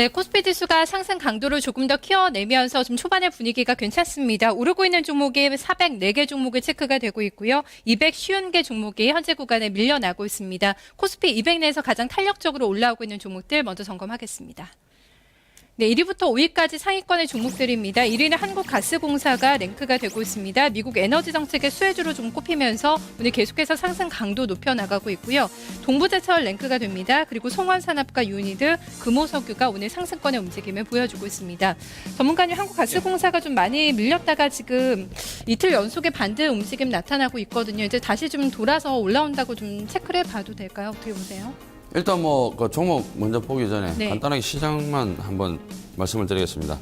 네, 코스피 지수가 상승 강도를 조금 더 키워내면서 좀 초반의 분위기가 괜찮습니다. 오르고 있는 종목이 404개 종목이 체크가 되고 있고요. 250개 종목이 현재 구간에 밀려나고 있습니다. 코스피 200 내에서 가장 탄력적으로 올라오고 있는 종목들 먼저 점검하겠습니다. 네, 1위부터 5위까지 상위권의 종목들입니다. 1위는 한국가스공사가 랭크가 되고 있습니다. 미국 에너지 정책의 수혜주로 좀 꼽히면서 오늘 계속해서 상승 강도 높여 나가고 있고요. 동부제철 랭크가 됩니다. 그리고 송원산업과 유니드, 금호석유가 오늘 상승권의 움직임을 보여주고 있습니다. 전문가님 한국가스공사가 좀 많이 밀렸다가 지금 이틀 연속의 반대 움직임 나타나고 있거든요. 이제 다시 좀 돌아서 올라온다고 좀 체크를 해봐도 될까요? 어떻게 보세요? 일단 뭐 그 종목 먼저 보기 전에 네. 간단하게 시장만 한번 말씀을 드리겠습니다.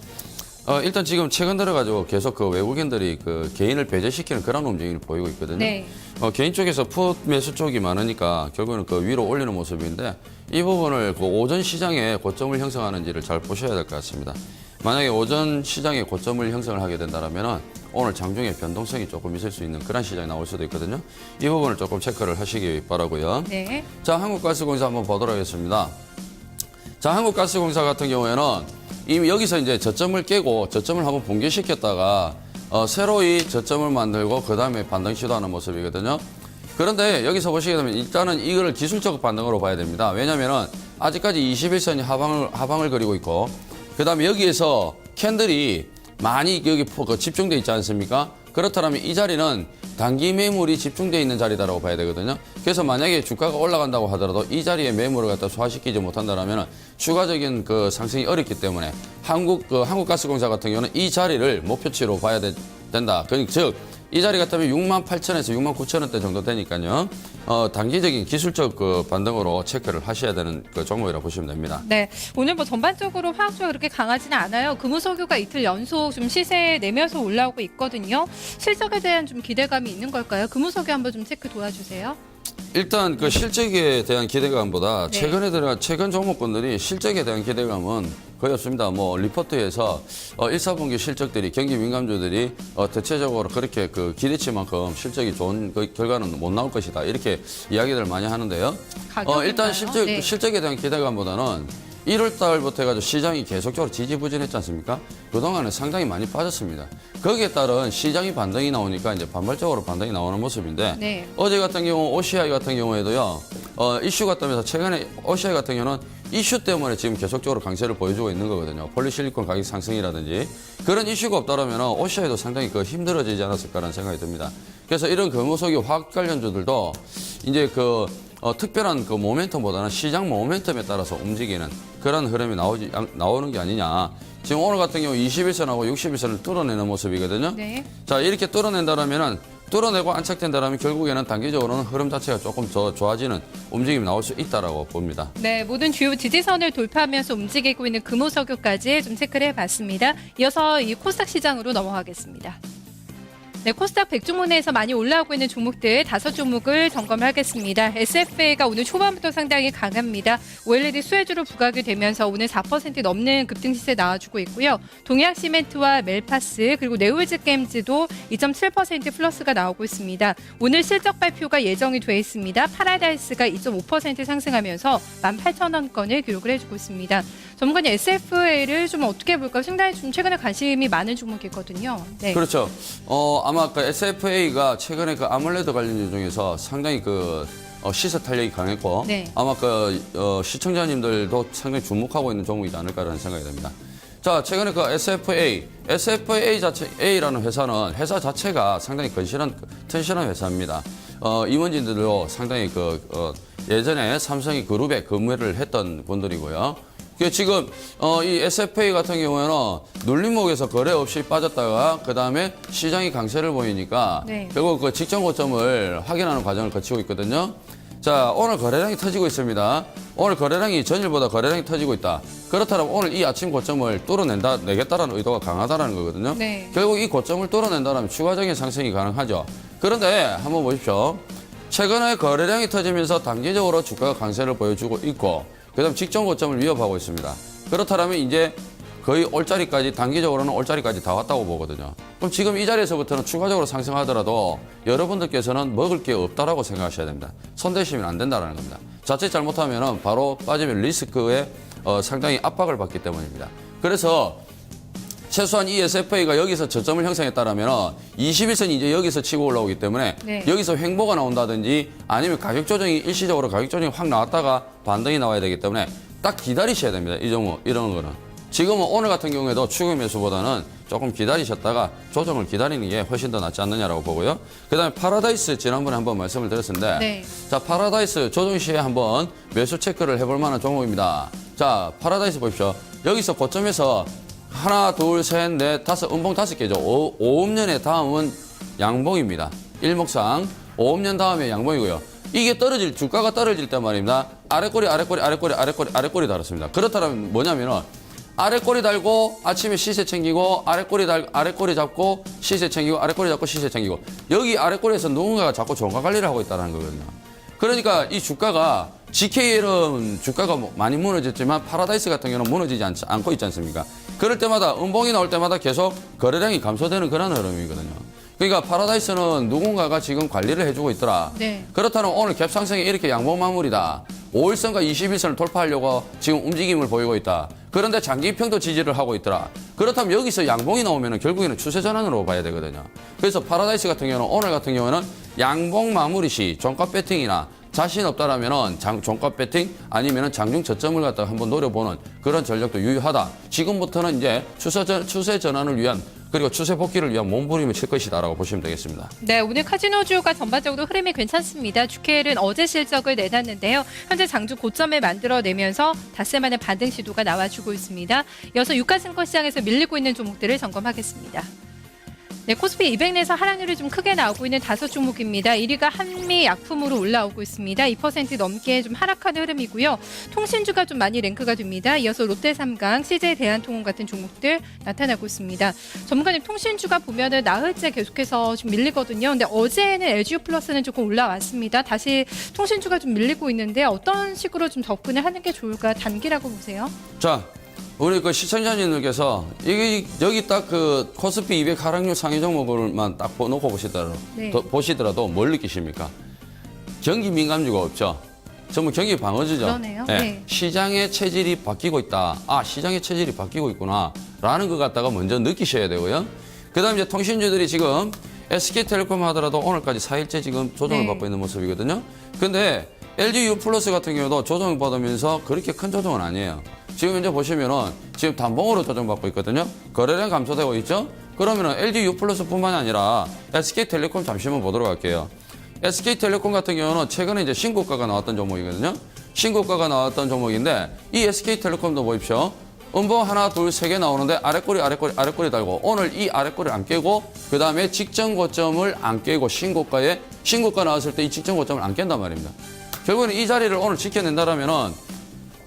어, 일단 지금 최근 들어가지고 계속 그 외국인들이 그 개인을 배제시키는 그런 움직임을 보이고 있거든요. 네. 어, 개인 쪽에서 풋 매수 쪽이 많으니까 결국에는 그 위로 올리는 모습인데 이 부분을 그 오전 시장에 고점을 형성하는지를 잘 보셔야 될 것 같습니다. 만약에 오전 시장에 고점을 형성을 하게 된다면은 오늘 장중에 변동성이 조금 있을 수 있는 그런 시장이 나올 수도 있거든요. 이 부분을 조금 체크를 하시기 바라고요. 네. 자, 한국가스공사 한번 보도록 하겠습니다. 자, 한국가스공사 같은 경우에는 이미 여기서 이제 저점을 깨고 저점을 한번 붕괴시켰다가 어, 새로이 저점을 만들고 그 다음에 반등 시도하는 모습이거든요. 그런데 여기서 보시게 되면 일단은 이거를 기술적 반등으로 봐야 됩니다. 왜냐면은 아직까지 21선이 하방을, 하방을 그리고 있고 그 다음에 여기에서 캔들이 많이 여기 포- 그 집중돼 있지 않습니까? 그렇다면 이 자리는 단기 매물이 집중돼 있는 자리다라고 봐야 되거든요. 그래서 만약에 주가가 올라간다고 하더라도 이 자리에 매물을 갖다 소화시키지 못한다라면 추가적인 그 상승이 어렵기 때문에 한국 그 한국가스공사 같은 경우는 이 자리를 목표치로 봐야 되- 된다. 그, 즉, 이 자리 같으면 6만 8천에서 6만 9천 원대 정도 되니까요. 어, 단기적인 기술적 그 반등으로 체크를 하셔야 되는 그 종목이라고 보시면 됩니다. 네, 오늘 뭐 전반적으로 화학주가 그렇게 강하지는 않아요. 금호석유가 이틀 연속 좀 시세 내면서 올라오고 있거든요. 실적에 대한 좀 기대감이 있는 걸까요? 금호석유 한번 좀 체크 도와주세요. 일단 그 실적에 대한 기대감보다 네. 최근에 들어 최근 종목군들이 실적에 대한 기대감은 거의 없습니다. 뭐 리포트에서 어 1, 4분기 실적들이 경기 민감주들이 어 대체적으로 그렇게 그 기대치만큼 실적이 좋은 그 결과는 못 나올 것이다. 이렇게 이야기들 많이 하는데요. 어 일단 실적 네. 실적에 대한 기대감보다는 1월 달부터 해가지고 시장이 계속적으로 지지부진했지 않습니까? 그동안에 상당히 많이 빠졌습니다. 거기에 따른 시장이 반등이 나오니까 이제 반발적으로 반등이 나오는 모습인데 네. 어제 같은 경우 OCI 같은 경우에도요 어, 이슈가 뜨면서 최근에 OCI 같은 경우는 이슈 때문에 지금 계속적으로 강세를 보여주고 있는 거거든요. 폴리실리콘 가격 상승이라든지 그런 이슈가 없다라면 OCI도 상당히 그 힘들어지지 않았을까라는 생각이 듭니다. 그래서 이런 금호석유 화학 관련주들도 이제 그 어, 특별한 그 모멘텀보다는 시장 모멘텀에 따라서 움직이는 그런 흐름이 나오지, 아, 나오는 게 아니냐. 지금 오늘 같은 경우 21선하고 61선을 뚫어내는 모습이거든요. 네. 자 이렇게 뚫어낸다라면은 뚫어내고 안착된다라면 결국에는 단기적으로는 흐름 자체가 조금 더 좋아지는 움직임이 나올 수 있다라고 봅니다. 네, 모든 주요 지지선을 돌파하면서 움직이고 있는 금호석유까지 좀 체크를 해봤습니다. 이어서 이 코스닥 시장으로 넘어가겠습니다. 네, 코스닥 100종목 내에서 많이 올라오고 있는 종목들 다섯 종목을 점검하겠습니다. SFA가 오늘 초반부터 상당히 강합니다. OLED 수혜주로 부각이 되면서 오늘 4% 넘는 급등 시세 나와주고 있고요. 동양시멘트와 멜파스 그리고 네오즈 게임즈도 2.7% 플러스가 나오고 있습니다. 오늘 실적 발표가 예정이 돼 있습니다. 파라다이스가 2.5% 상승하면서 18,000원권을 기록을 해주고 있습니다. 전문가님 SFA를 좀 어떻게 볼까요? 상당히 좀 최근에 관심이 많은 종목이거든요. 네. 그렇죠. 어 아마 그 SFA가 최근에 그 아몰레드 관련주 중에서 상당히 그 어, 시세 탄력이 강했고 네. 아마 그 어, 시청자님들도 상당히 주목하고 있는 종목이지 않을까라는 생각이 듭니다. 자, 최근에 그 SFA, SFA 자체, A라는 회사는 회사 자체가 상당히 건실한, 튼실한 회사입니다. 어, 임원진들도 상당히 그, 어, 예전에 삼성이 그룹에 근무를 했던 분들이고요. 그 지금 어, 이 SFA 같은 경우에는 눌림목에서 거래 없이 빠졌다가 그 다음에 시장이 강세를 보이니까 네. 결국 그 직전 고점을 확인하는 과정을 거치고 있거든요. 자, 오늘 거래량이 터지고 있습니다. 오늘 거래량이 전일보다 거래량이 터지고 있다. 그렇다면 오늘 이 아침 고점을 뚫어낸다, 내겠다라는 의도가 강하다라는 거거든요. 네. 결국 이 고점을 뚫어낸다면 추가적인 상승이 가능하죠. 그런데 한번 보십시오. 최근에 거래량이 터지면서 단기적으로 주가가 강세를 보여주고 있고, 그 다음 직전 고점을 위협하고 있습니다. 그렇다면 이제 거의 올자리까지 단기적으로는 올자리까지 다 왔다고 보거든요. 그럼 지금 이 자리에서부터는 추가적으로 상승하더라도 여러분들께서는 먹을 게 없다라고 생각하셔야 됩니다. 손대시면 안 된다는 겁니다. 자칫 잘못하면 바로 빠지면 리스크에 어, 상당히 압박을 받기 때문입니다. 그래서 최소한 이 SFA가 여기서 저점을 형성했다라면 21선이 이제 여기서 치고 올라오기 때문에 네. 여기서 횡보가 나온다든지 아니면 가격 조정이 일시적으로 가격 조정이 확 나왔다가 반등이 나와야 되기 때문에 딱 기다리셔야 됩니다. 이 종목 이런 거는 지금은 오늘 같은 경우에도 추격 매수보다는 조금 기다리셨다가 조정을 기다리는 게 훨씬 더 낫지 않느냐라고 보고요. 그다음에 파라다이스 지난번에 한번 말씀을 드렸는데 네. 자 파라다이스 조정 시에 한번 매수 체크를 해볼 만한 종목입니다. 자 파라다이스 보십시오. 여기서 고점에서 하나, 둘, 셋, 넷, 다섯, 음봉 다섯 개죠. 오, 오음년의 다음은 양봉입니다. 일목상 오음년 다음에 양봉이고요. 이게 떨어질 주가가 떨어질 때 말입니다. 아래꼬리, 아래꼬리, 아래꼬리, 아래꼬리, 아래꼬리 달았습니다. 그렇다면 뭐냐면은 아래꼬리 달고 아침에 시세 챙기고 아래꼬리 달 아래꼬리 잡고 시세 챙기고 아래꼬리 잡고 시세 챙기고 여기 아래꼬리에서 누군가가 자꾸 종가 관리를 하고 있다는 거거든요. 그러니까 이 주가가 GKL은 주가가 뭐 많이 무너졌지만 파라다이스 같은 경우는 무너지지 않, 않고 있지 않습니까? 그럴 때마다 음봉이 나올 때마다 계속 거래량이 감소되는 그런 흐름이거든요. 그러니까 파라다이스는 누군가가 지금 관리를 해주고 있더라. 네. 그렇다면 오늘 갭상승이 이렇게 양봉 마무리다. 5일선과 21선을 돌파하려고 지금 움직임을 보이고 있다. 그런데 장기평도 지지를 하고 있더라. 그렇다면 여기서 양봉이 나오면 결국에는 추세 전환으로 봐야 되거든요. 그래서 파라다이스 같은 경우는 오늘 같은 경우는 양봉 마무리 시 종가 배팅이나 자신 없다라면은 장, 종가 배팅 아니면은 장중 저점을 갖다가 한번 노려보는 그런 전략도 유효하다. 지금부터는 이제 추세, 전, 추세 전환을 위한 그리고 추세 복귀를 위한 몸부림을 칠 것이다라고 보시면 되겠습니다. 네, 오늘 카지노주가 전반적으로 흐름이 괜찮습니다. 주케일은 어제 실적을 내놨는데요. 현재 장주 고점을 만들어내면서 닷새 만에 반등 시도가 나와주고 있습니다. 이어서 유가증권 시장에서 밀리고 있는 종목들을 점검하겠습니다. 네, 코스피 200 내에서 하락률이 좀 크게 나오고 있는 다섯 종목입니다. 1위가 한미 약품으로 올라오고 있습니다. 2% 넘게 좀 하락하는 흐름이고요. 통신주가 좀 많이 랭크가 됩니다. 이어서 롯데 삼강, CJ 대한통운 같은 종목들 나타나고 있습니다. 전문가님 통신주가 보면은 나흘째 계속해서 좀 밀리거든요. 근데 어제는 LGU 플러스는 조금 올라왔습니다. 다시 통신주가 좀 밀리고 있는데 어떤 식으로 좀 접근을 하는 게 좋을까 단기라고 보세요? 자, 우리 그 시청자님들께서 이게 여기 딱 그 코스피 200 하락률 상위 종목을만 딱 보- 놓고 보시더라도 네. 더- 보시더라도 뭘 느끼십니까? 경기 민감주가 없죠. 전부 경기 방어주죠. 그러네요. 예, 네. 시장의 체질이 바뀌고 있다. 아, 시장의 체질이 바뀌고 있구나. 라는 것 갖다가 먼저 느끼셔야 되고요. 그 다음 이제 통신주들이 지금 SK텔레콤 하더라도 오늘까지 4일째 지금 조정을 네. 받고 있는 모습이거든요. 근데 LGU 플러스 같은 경우도 조정을 받으면서 그렇게 큰 조정은 아니에요. 지금 현재 보시면은 지금 단봉으로 조정받고 있거든요. 거래량 감소되고 있죠? 그러면은 LGU 플러스뿐만이 아니라 SK텔레콤 잠시만 보도록 할게요. SK텔레콤 같은 경우는 최근에 이제 신고가가 나왔던 종목이거든요. 신고가가 나왔던 종목인데 이 SK텔레콤도 보십시오. 음봉 하나, 둘, 세 개 나오는데 아래꼬리, 아래꼬리, 아래꼬리 달고 오늘 이 아래꼬리를 안 깨고 그 다음에 직전 고점을 안 깨고 신고가에 신고가 나왔을 때 이 직전 고점을 안 깬단 말입니다. 결국에는 이 자리를 오늘 지켜낸다라면은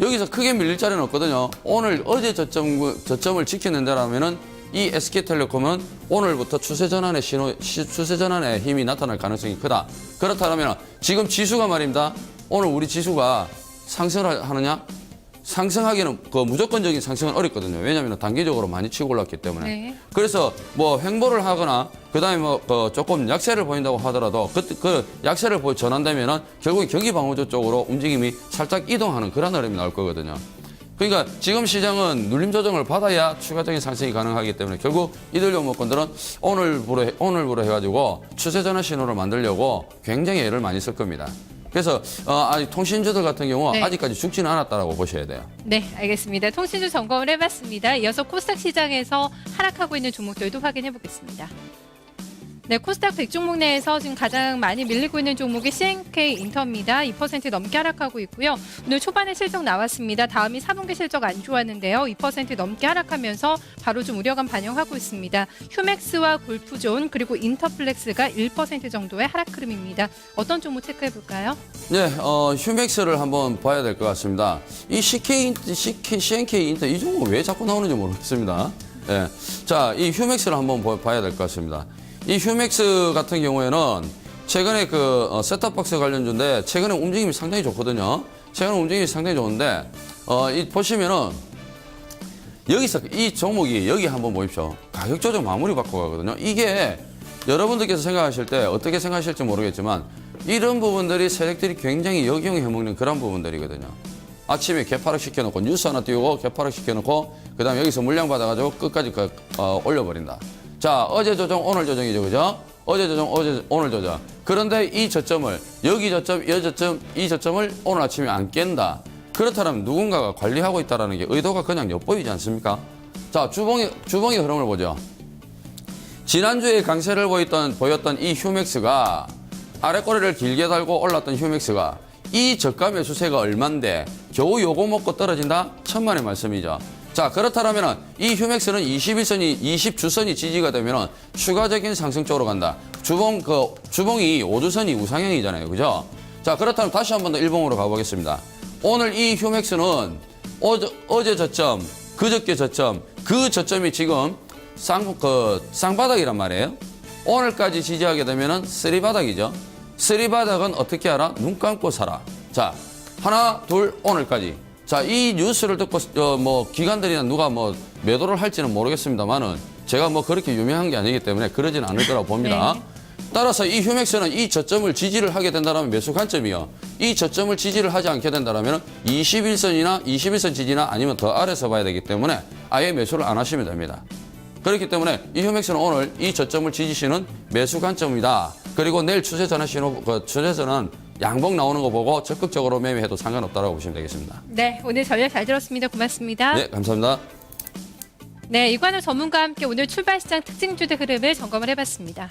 여기서 크게 밀릴 자리는 없거든요. 오늘 어제 저점, 저점을 지켜낸다라면은 이 SK텔레콤은 오늘부터 추세 전환의 신호, 시- 추세 전환의 힘이 나타날 가능성이 크다. 그렇다면 지금 지수가 말입니다. 오늘 우리 지수가 상승을 하느냐? 상승하기는 그 무조건적인 상승은 어렵거든요. 왜냐하면 단기적으로 많이 치고 올랐기 때문에. 네. 그래서 뭐 횡보를 하거나 그다음에 뭐 그 조금 약세를 보인다고 하더라도 그, 그 약세를 보 전환되면은 결국 경기 방어조 쪽으로 움직임이 살짝 이동하는 그런 흐름이 나올 거거든요. 그러니까 지금 시장은 눌림 조정을 받아야 추가적인 상승이 가능하기 때문에 결국 이들 종목군들은 오늘부로 해- 오늘부로 해가지고 추세 전환 신호를 만들려고 굉장히 애를 많이 쓸 겁니다. 그래서 어, 아직 통신주들 같은 경우 네. 아직까지 죽지는 않았다라고 보셔야 돼요. 네, 알겠습니다. 통신주 점검을 해봤습니다. 이어서 코스닥 시장에서 하락하고 있는 종목들도 확인해 보겠습니다. 네, 코스닥 100 종목 내에서 지금 가장 많이 밀리고 있는 종목이 CNK 인터입니다. 2% 넘게 하락하고 있고요. 오늘 초반에 실적 나왔습니다. 다음이 4분기 실적 안 좋았는데요. 2% 넘게 하락하면서 바로 좀 우려감 반영하고 있습니다. 휴맥스와 골프존 그리고 인터플렉스가 1% 정도의 하락 흐름입니다. 어떤 종목 체크해 볼까요? 네, 어, 휴맥스를 한번 봐야 될 것 같습니다. 이 CK, CK, CNK 인터 이 종목 왜 자꾸 나오는지 모르겠습니다. 예. 자, 이 휴맥스를 한번 보- 봐야 될 것 같습니다. 이 휴맥스 같은 경우에는 최근에 그 어, 셋탑박스 관련주인데 최근에 움직임이 상당히 좋거든요. 최근에 움직임이 상당히 좋은데 어, 이 보시면은 여기서 이 종목이 여기 한번 보십시오. 가격 조정 마무리 받고 가거든요. 이게 여러분들께서 생각하실 때 어떻게 생각하실지 모르겠지만 이런 부분들이 세력들이 굉장히 역용해 먹는 그런 부분들이거든요. 아침에 개파락 시켜놓고 뉴스 하나 띄우고 개파락 시켜놓고 그다음에 여기서 물량 받아가지고 끝까지 그, 어, 올려버린다. 자 어제 조정 오늘 조정이죠, 그죠? 어제 조정 어제 오늘 조정. 그런데 이 저점을 여기 저점 이 저점 이 저점을 오늘 아침에 안 깬다. 그렇다면 누군가가 관리하고 있다라는 게 의도가 그냥 엿보이지 않습니까? 자 주봉의 주봉의 흐름을 보죠. 지난주에 강세를 보였던, 보였던 이 휴맥스가 아래 꼬리를 길게 달고 올랐던 휴맥스가 이 저가 매 수세가 얼만데 겨우 요거 먹고 떨어진다? 천만의 말씀이죠. 자, 그렇다면 이 휴맥스는 21선이, 20주선이 지지가 되면 추가적인 상승 쪽으로 간다. 주봉, 그, 주봉이 5주선이 우상향이잖아요. 그죠? 자, 그렇다면 다시 한 번 더 일봉으로 가보겠습니다. 오늘 이 휴맥스는 어제, 어제 저점, 그저께 저점, 그 저점이 지금 쌍, 그, 쌍바닥이란 말이에요. 오늘까지 지지하게 되면은 쓰리바닥이죠. 쓰리바닥은 어떻게 알아? 눈 감고 살아. 자, 하나, 둘, 오늘까지. 자, 이 뉴스를 듣고, 어, 뭐, 기관들이나 누가 뭐, 매도를 할지는 모르겠습니다만은, 제가 뭐 그렇게 유명한 게 아니기 때문에 그러진 않을 거라고 봅니다. 네. 따라서 이 휴맥스는 이 저점을 지지를 하게 된다면 매수 관점이요. 이 저점을 지지를 하지 않게 된다면 21선이나 21선 지지나 아니면 더 아래서 봐야 되기 때문에 아예 매수를 안 하시면 됩니다. 그렇기 때문에 이 휴맥스는 오늘 이 저점을 지지시는 매수 관점이다. 그리고 내일 추세 전환 신호, 그 추세 전환 양봉 나오는 거 보고 적극적으로 매매해도 상관없다고 보시면 되겠습니다. 네, 오늘 전략 잘 들었습니다. 고맙습니다. 네, 감사합니다. 네, 이관우 전문가와 함께 오늘 출발 시장 특징주들 흐름을 점검을 해봤습니다.